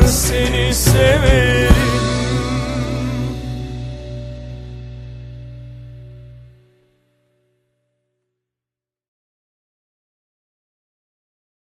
seni seveyim